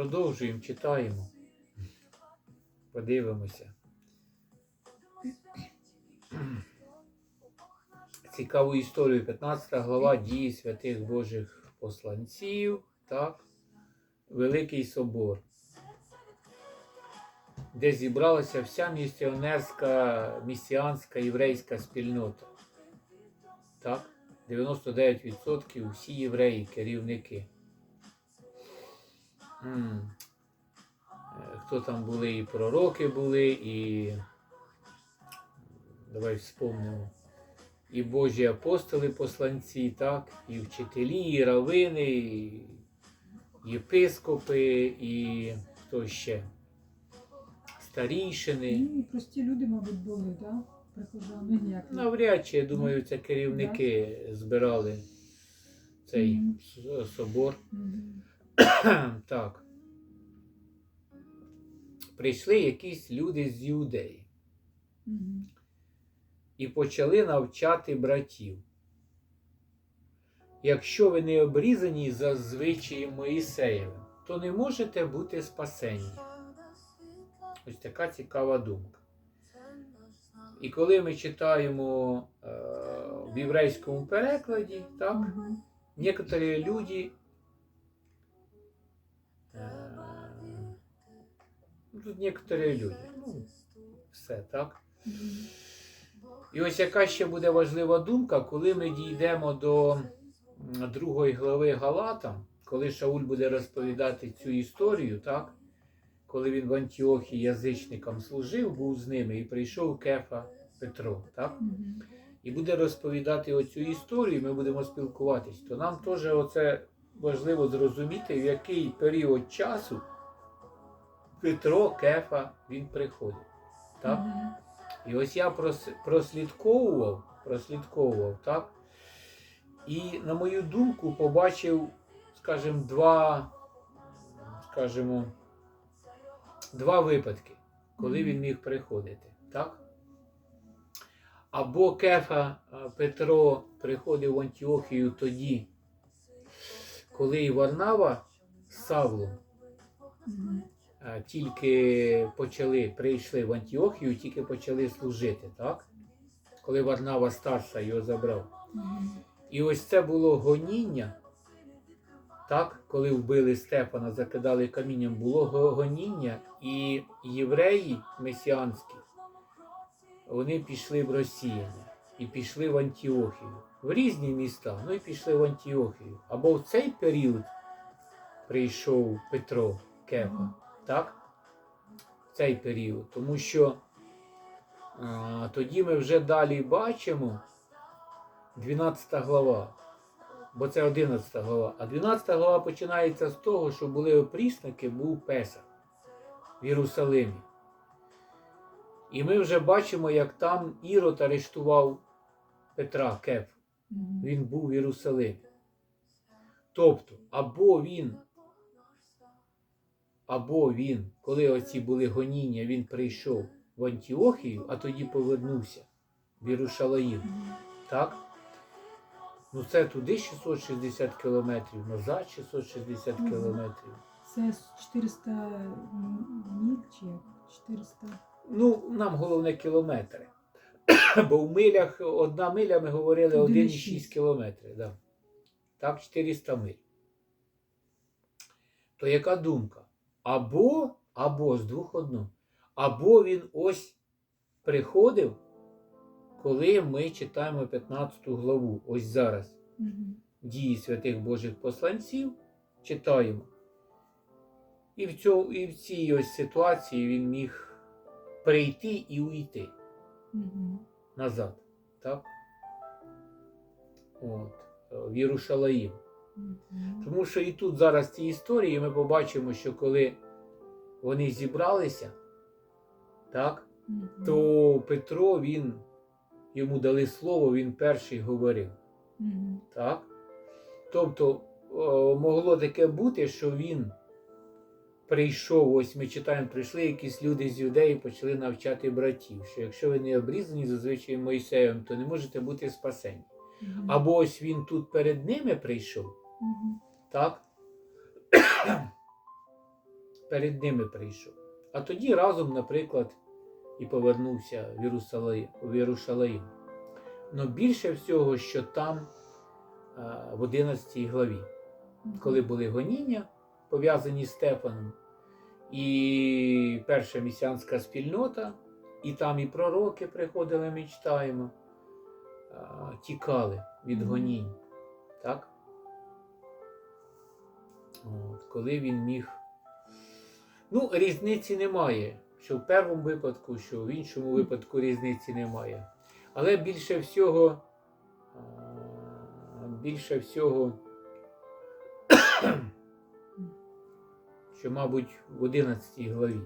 Продовжуємо, читаємо. Подивимося. Цікаву історію. 15 глава дії святих Божих посланців. Так. Великий собор, де зібралася вся місіонерська, місіанська єврейська спільнота. Так? 99% всі євреї, керівники. Е, Хто там були, і пророки були, і давай вспомнимо. І Божі апостоли посланці, так, і вчителі, і равини, і єпископи, і хто ще? Старійшини. Ну, і прості люди, мабуть, були, так? Да? Прихожани як. Навряд чи, я думаю, це керівники збирали цей собор. Так. Прийшли якісь люди з Мгм. і почали навчати братів. Якщо ви не обрізані за звичаєм Моїсеєвим, то не можете бути спасенні. Ось така цікава думка. І коли ми читаємо е, в єврейському перекладі, так, Мгм. некоторі люди. Тут некоторі люди. Ну, все так. І ось яка ще буде важлива думка, коли ми дійдемо до другої глави Галатам, коли Шауль буде розповідати цю історію, так? Коли він в Антіохії язичникам служив, був з ними і прийшов Кефа Петро, так? І буде розповідати оцю історію, ми будемо спілкуватись, то нам теж оце важливо зрозуміти, в який період часу Петро Кефа він приходив. Так? Мгм. І ось я прослідковував, прослідковував, так? І, на мою думку, побачив, скажімо, два, скажімо, два випадки, коли він міг приходити. Так? Або Кефа Петро приходив в Антіохію тоді, коли і Варнава з Савлом тільки почали, прийшли в Антіохію, тільки почали служити, так? Коли Варнава старша його забрав. І ось це було гоніння, так? Коли вбили Стефана, закидали камінням, було гоніння, і євреї месіанські, вони пішли в розсіяння і пішли в Антіохію, в різні міста, ну і пішли в Антіохію. Або в цей період прийшов Петро Кефа. Так? В цей період. Тому що а, тоді ми вже далі бачимо 12 глава, бо це 11 глава. А 12 глава починається з того, що були опрісники, був Песах в Єрусалимі. І ми вже бачимо, як там Ірод арештував Петра Кеф. Він був в Єрусалимі. Тобто, або він, або він, коли оці були гоніння, він прийшов в Антіохію, а тоді повернувся в Єрушалаїм. Так? Ну це туди 660 кілометрів, назад 660 Мгм. кілометрів. Це 400 міль чи як? 400. Ну, нам головне кілометри. Бо в милях одна миля ми говорили 1,6 1,6 кілометри. Да. Так, 400 миль. То яка думка? Або, або з двох одно. Або він ось приходив, коли ми читаємо 15 главу, ось зараз. Мгм. дії святих Божих посланців читаємо. І в, цьому, і в цій ось ситуації він міг прийти і уйти Мгм. назад. Так? От, е, в Єрушалаїм. Тому що і тут зараз в цій історії ми побачимо, що коли вони зібралися, так, то Петро він, йому дали слово, він перший говорив. Так? Тобто могло таке бути, що він прийшов, ось ми читаємо, прийшли якісь люди з юдеї, почали навчати братів, що якщо ви не обрізані зазвичай Мойсеєм, то не можете бути спасені. Або ось він тут перед ними прийшов, Так? перед ними прийшов. А тоді разом, наприклад, і повернувся в Єрусалим. Но більше всього, що там в 11 главі, коли були гоніння, пов'язані з Стефаном, і перша місіанська спільнота, і там і пророки приходили, ми читаємо, тікали від гонінь. Так? От, коли він міг. Ну, різниці немає. Що в першому випадку, що в іншому випадку різниці немає. Але більше всього, більше всього, що, мабуть, в 11 главі.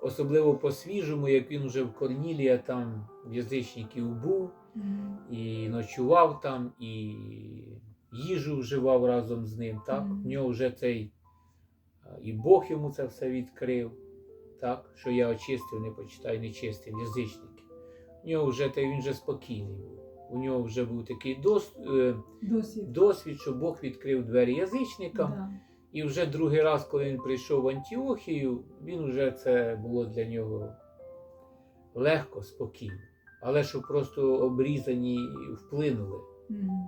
Особливо по-свіжому, як він уже в Корнілія там в язичників був, і ночував там, і їжу вживав разом з ним. Так? Мгм. В нього вже цей і Бог йому це все відкрив, так? що я очистив, не почитай, не чистив, язичники. В нього вже та він вже спокійний був. У нього вже був такий дос, е, Досвід. досвід, що Бог відкрив двері язичникам. Да. І вже другий раз, коли він прийшов в Антіохію, він вже це було для нього легко, спокійно. Але що просто обрізані вплинули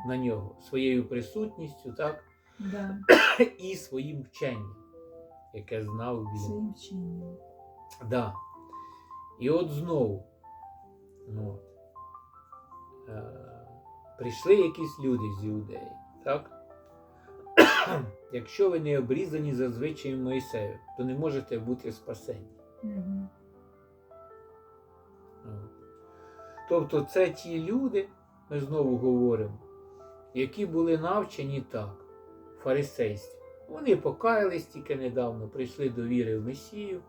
На нього своєю присутністю, так? Да. і своїм вченням, яке знав він. Своїм вченням. Да. І от знову ну, е, прийшли якісь люди з Іудеї, так? Якщо ви не обрізані за звичаєм Моїсею, то не можете бути спасені. От. Тобто це ті люди, ми знову говоримо, які були навчені так, фарисействі. Вони покаялись тільки недавно, прийшли до віри в Месію,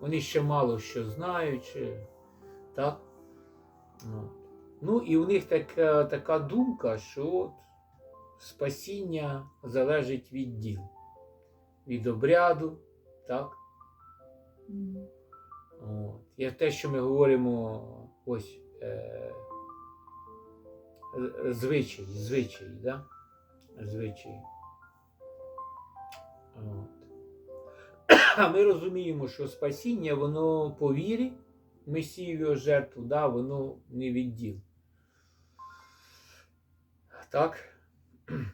вони ще мало що знають, так? Ну і у них така, така думка, що от спасіння залежить від діл, від обряду, так? От. І те, що ми говоримо, ось е, звичаї, звичаї, да? звичаї. От. А ми розуміємо, що спасіння, воно по вірі, Месію жертву, да, воно не від діл. Так?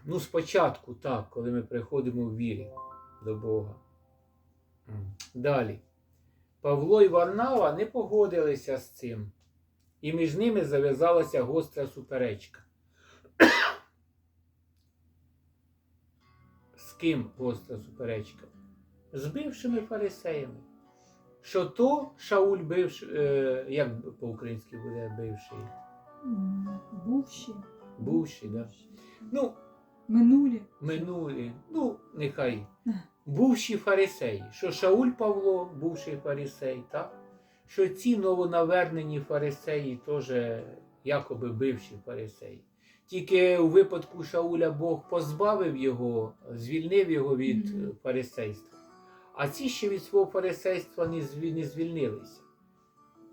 Ну, спочатку так, коли ми приходимо в вірі до Бога. Далі. Павло і Варнава не погодилися з цим, і між ними зав'язалася гостра суперечка. З ким гостра суперечка? З бившими фарисеями. Що то Шауль бивший, е, як по-українськи буде бивший? Бувші. Бувший, да? Ну, Минулі. минулі, ну, нехай. Бувші фарисеї, що Шауль Павло, бувший фарисей, так? Що ці новонавернені фарисеї теж якоби бивші фарисеї. Тільки у випадку Шауля Бог позбавив його, звільнив його від Мгм. е, фарисейства. А ці ще від свого фарисейства не зві- не звільнилися.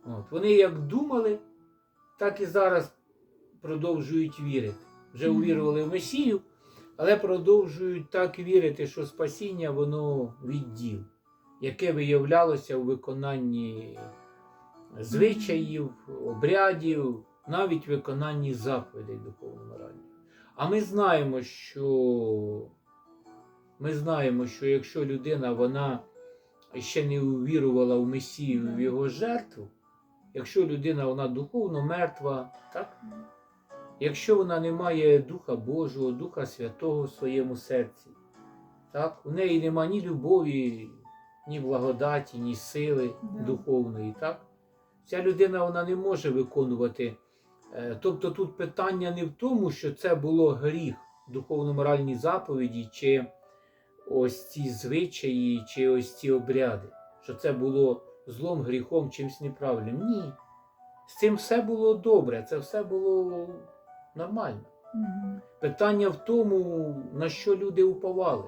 От. Вони як думали, так і зараз продовжують вірити. Вже Мгм. увірували в Месію, але продовжують так вірити, що спасіння воно від діл, яке виявлялося у виконанні звичаїв, обрядів, навіть виконанні заповідей духовно-моральних. А ми знаємо, що ми знаємо, що якщо людина вона ще не увірувала в Месію в його жертву, якщо людина вона духовно мертва, так? Якщо вона не має Духа Божого, Духа Святого в своєму серці, так? у неї нема ні любові, ні благодаті, ні сили духовної, так? Ця людина вона не може виконувати. Е, Тобто тут питання не в тому, що це було гріх, духовно-моральні заповіді, чи ось ці звичаї, чи ось ці обряди, що це було злом, гріхом, чимось неправильним. Ні. З цим все було добре, це все було нормально. Питання в тому, на що люди уповали.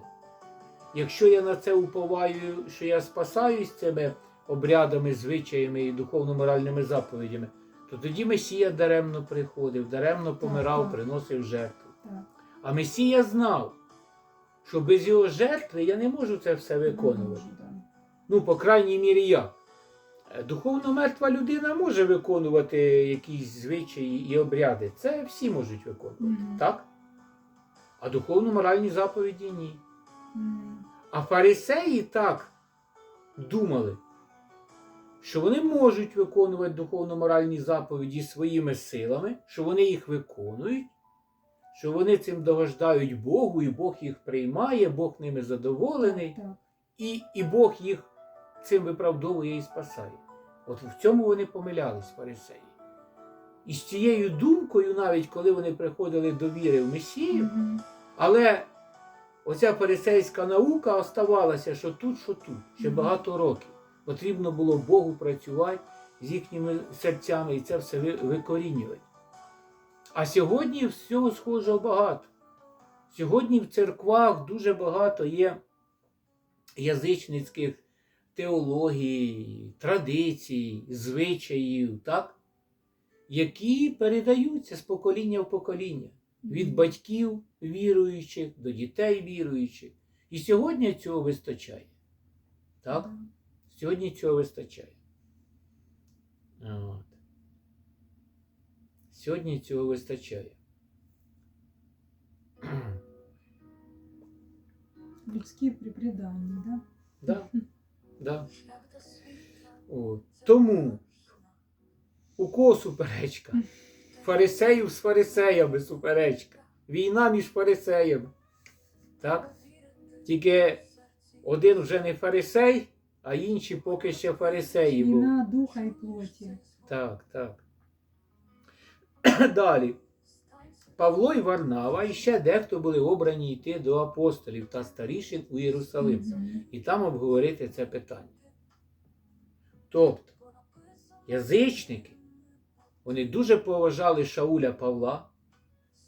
Якщо я на це уповаю, що я спасаюсь цими обрядами, звичаями і духовно-моральними заповідями, то тоді Месія даремно приходив, даремно помирав, так. приносив жертву. Так. А Месія знав, що без його жертви я не можу це все виконувати. можу. Ну, по крайній мірі, як? Е, Духовно мертва людина може виконувати якісь звичаї і обряди. Це всі можуть виконувати. Мгм. Так? А духовно-моральні заповіді ні. Мгм. А фарисеї так думали, що вони можуть виконувати духовно-моральні заповіді своїми силами, що вони їх виконують, що вони цим догождають Богу, і Бог їх приймає, Бог ними задоволений, і, і Бог їх цим виправдовує і спасає. От в цьому вони помилялись, фарисеї. І з цією думкою, навіть коли вони приходили до віри в Месію, але оця фарисейська наука оставалася, що тут, що тут, ще багато років. Потрібно було Богу працювати з їхніми серцями і це все викорінювати. А сьогодні всього схожого багато. Сьогодні в церквах дуже багато є язичницьких теологій, традицій, звичаїв, так? які передаються з покоління в покоління від батьків віруючих до дітей віруючих. І сьогодні цього вистачає. Так? Сьогодні цього вистачає. От. Сьогодні цього вистачає. Людські при преданні, да? Да? Да. От. Тому у кого суперечка? Фарисеїв з фарисеями суперечка. Війна між фарисеями. Так? Тільки один вже не фарисей, а інші поки ще фарисеї були. Війна духа і плоті. Так, так. Далі. Павло і Варнава і ще дехто були обрані йти до апостолів та старішин у Єрусалим і там обговорити це питання. Тобто, язичники, вони дуже поважали Шауля Павла,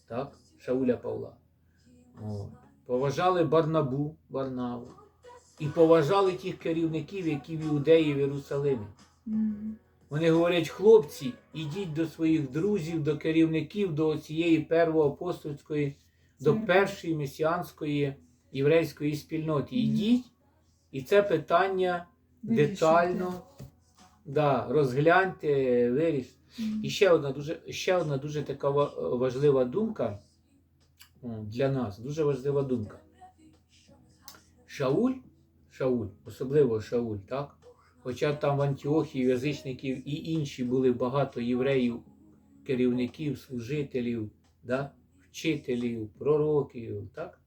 так? Шауля Павла. От. Поважали Барнабу, Варнаву. І поважали тих керівників, які в Іудеї в Єрусалимі. Вони говорять, хлопці, ідіть до своїх друзів, до керівників, до цієї первоапостольської, до першої месіанської єврейської спільноти. Ідіть, і це питання детально да, розгляньте, виріште. І ще одна дуже, ще одна дуже така важлива думка для нас, дуже важлива думка. Шауль, Шауль, особливо Шауль, так? Хоча там в Антіохії язичників і інші були багато євреїв, керівників, служителів, да? вчителів, пророків, так?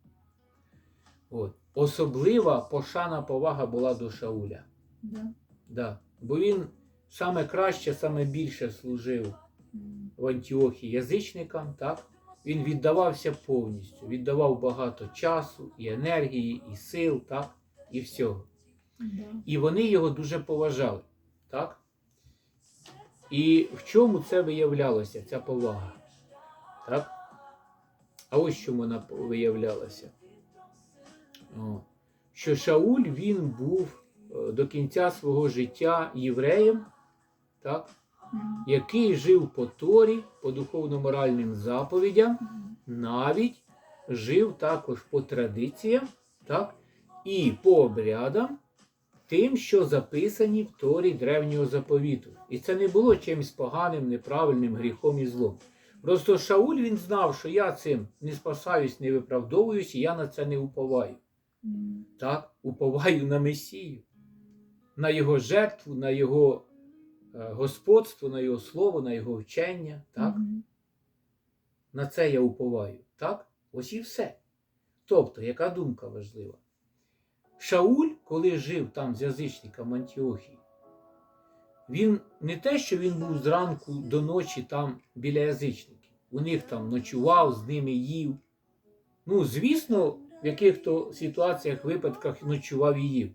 От. Особлива пошана повага була до Шауля. Да. Да. Бо він саме краще, саме більше служив в Антіохії язичникам, так? Він віддавався повністю, віддавав багато часу, і енергії, і сил, так? І всього. І вони його дуже поважали. Так? І в чому це виявлялося, ця повага? Так? А ось чому вона виявлялася. О. Що Шауль він був е, до кінця свого життя євреєм, так? Який жив по Торі, по духовно-моральним заповідям, навіть жив також по традиціям, так? І по обрядам, тим, що записані в Торі древнього заповіту. І це не було чимось поганим, неправильним гріхом і злом. Просто Шауль він знав, що я цим не спасаюсь, не виправдовуюсь, і я на це не уповаю. Так? Уповаю на Месію, на його жертву, на його е, господство, на його слово, на його вчення. Так? На це я уповаю. Так? Ось і все. Тобто, яка думка важлива? Шауль, коли жив там з язичником Антіохії, він не те, що він був зранку до ночі там біля язичників. У них там ночував, з ними їв. Ну, звісно, в яких-то ситуаціях, випадках ночував і їв.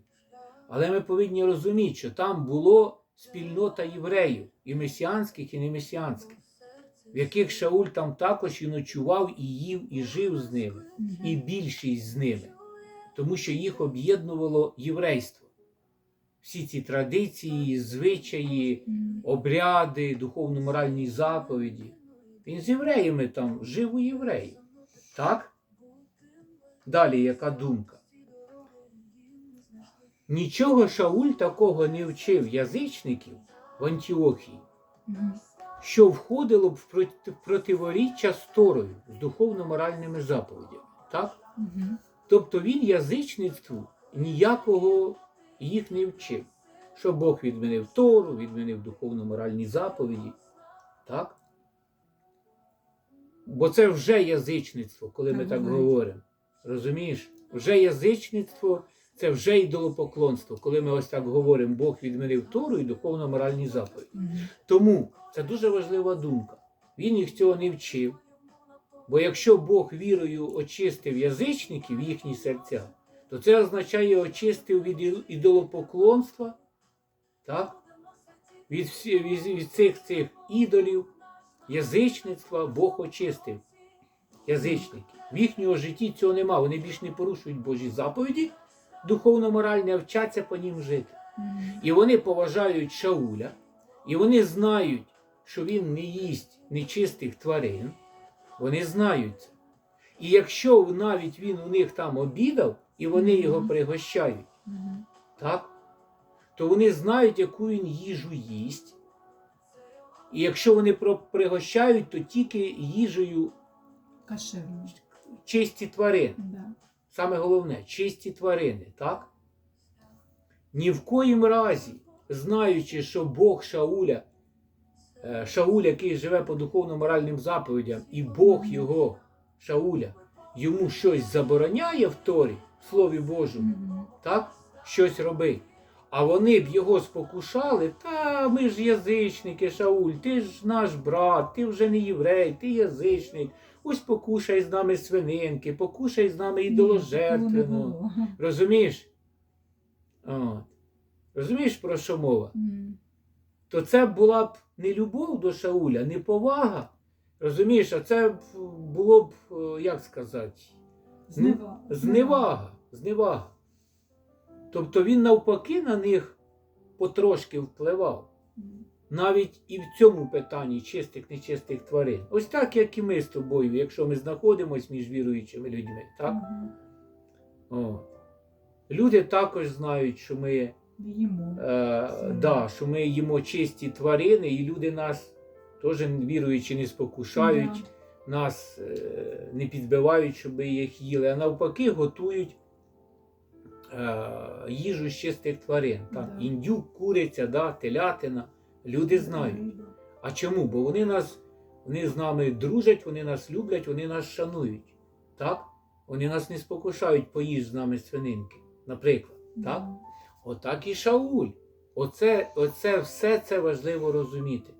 Але ми повинні розуміти, що там було спільнота євреїв, і месіанських, і немесіанських, в яких Шауль там також і ночував, і їв, і жив з ними, і більшість з ними, тому що їх об'єднувало єврейство. Всі ці традиції, звичаї, обряди, духовно-моральні заповіді. Він з євреями там жив у євреїв. Так? Далі яка думка? Нічого Шауль такого не вчив язичників в Антіохії, що входило б в в противоріччя з Торою, з духовно-моральними заповідями. Так? Тобто він язичництву ніякого їх не вчив. Що Бог відмінив Тору, відмінив духовно-моральні заповіді. Так? Бо це вже язичництво, коли ми Так говоримо. Розумієш? Вже язичництво це вже ідолопоклонство, коли ми ось так говоримо, Бог відмінив Тору і духовно-моральні заповіді. Тому це дуже важлива думка. Він їх цього не вчив. Бо якщо Бог вірою очистив язичників їхні серця, то це означає очистив від ідолопоклонства, так? Від, від, від цих цих ідолів, язичництва Бог очистив язичників. В їхнього житті цього нема. Вони більш не порушують Божі заповіді, духовно-моральні, а вчаться по ним жити. І вони поважають Шауля, і вони знають, що він не їсть нечистих тварин. Вони знають це. І якщо навіть він у них там обідав, і вони його пригощають, так? то вони знають, яку він їжу їсть. І якщо вони пригощають, то тільки їжею Кошерно. чисті тварини. Да. Саме головне, чисті тварини, так? Ні в коїм разі, знаючи, що Бог Шауля, Шауль, який живе по духовно-моральним заповідям, і Бог його, Шауля, йому щось забороняє в Торі, в Слові Божому, так? Щось робить. А вони б його спокушали, та ми ж язичники, Шауль, ти ж наш брат, ти вже не єврей, ти язичник. Ось покушай з нами свининки, покушай з нами ідоложертвену. Розумієш? От. Розумієш, про що мова? То це була б не любов до Шауля, не повага. Розумієш, а це було б, е, як сказати, Знева- зневага. Зневага. Тобто він навпаки на них потрошки впливав. Навіть і в цьому питанні чистих, нечистих тварин. Ось так, як і ми з тобою, якщо ми знаходимося між віруючими людьми. Так? Мгм. От. Люди також знають, що ми, Їмо. е, да, що ми їмо чисті тварини, і люди нас теж віруючи не спокушають, нас е, не підбивають, щоб ми їх їли, а навпаки готують е, їжу з чистих тварин. Так? Індюк, куриця, да, телятина. Люди знають. А чому? Бо вони нас, вони з нами дружать, вони нас люблять, вони нас шанують. Так? Вони нас не спокушають поїж з нами свининки, наприклад. Так? Отак і Шауль. Оце, оце все це важливо розуміти.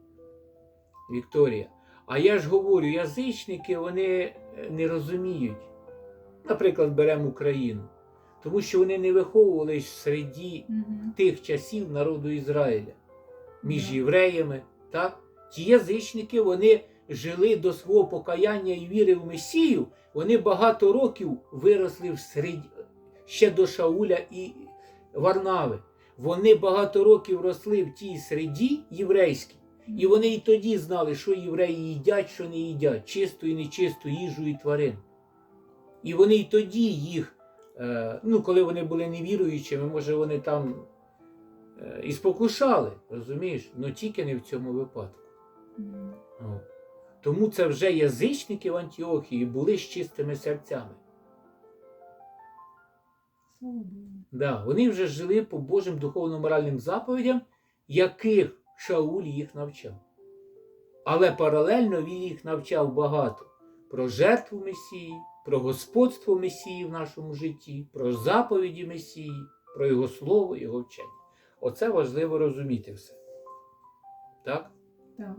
Вікторія. А я ж говорю, язичники вони е, не розуміють. Наприклад, беремо Україну. Тому що вони не виховувались в середі Мгм. тих часів народу Ізраїля між Да. євреями. Так? Ті язичники вони жили до свого покаяння і віри в Месію. Вони багато років виросли в серед... ще до Шауля і Варнави. Вони багато років росли в тій середі єврейській. І вони і тоді знали, що євреї їдять, що не їдять, чисту і нечисту їжу і тварин. І вони і тоді їх, е, ну, коли вони були невіруючими, може вони там е, і спокушали, розумієш? Ну тільки не в цьому випадку. Тому це вже язичники в Антіохії були з чистими серцями. Да, вони вже жили по Божим духовно-моральним заповідям, яких Шауль їх навчав. Але паралельно він їх навчав багато про жертву Месії, про господство Месії в нашому житті, про заповіді Месії, про Його слово, Його вчення. Оце важливо розуміти все. Так? Так.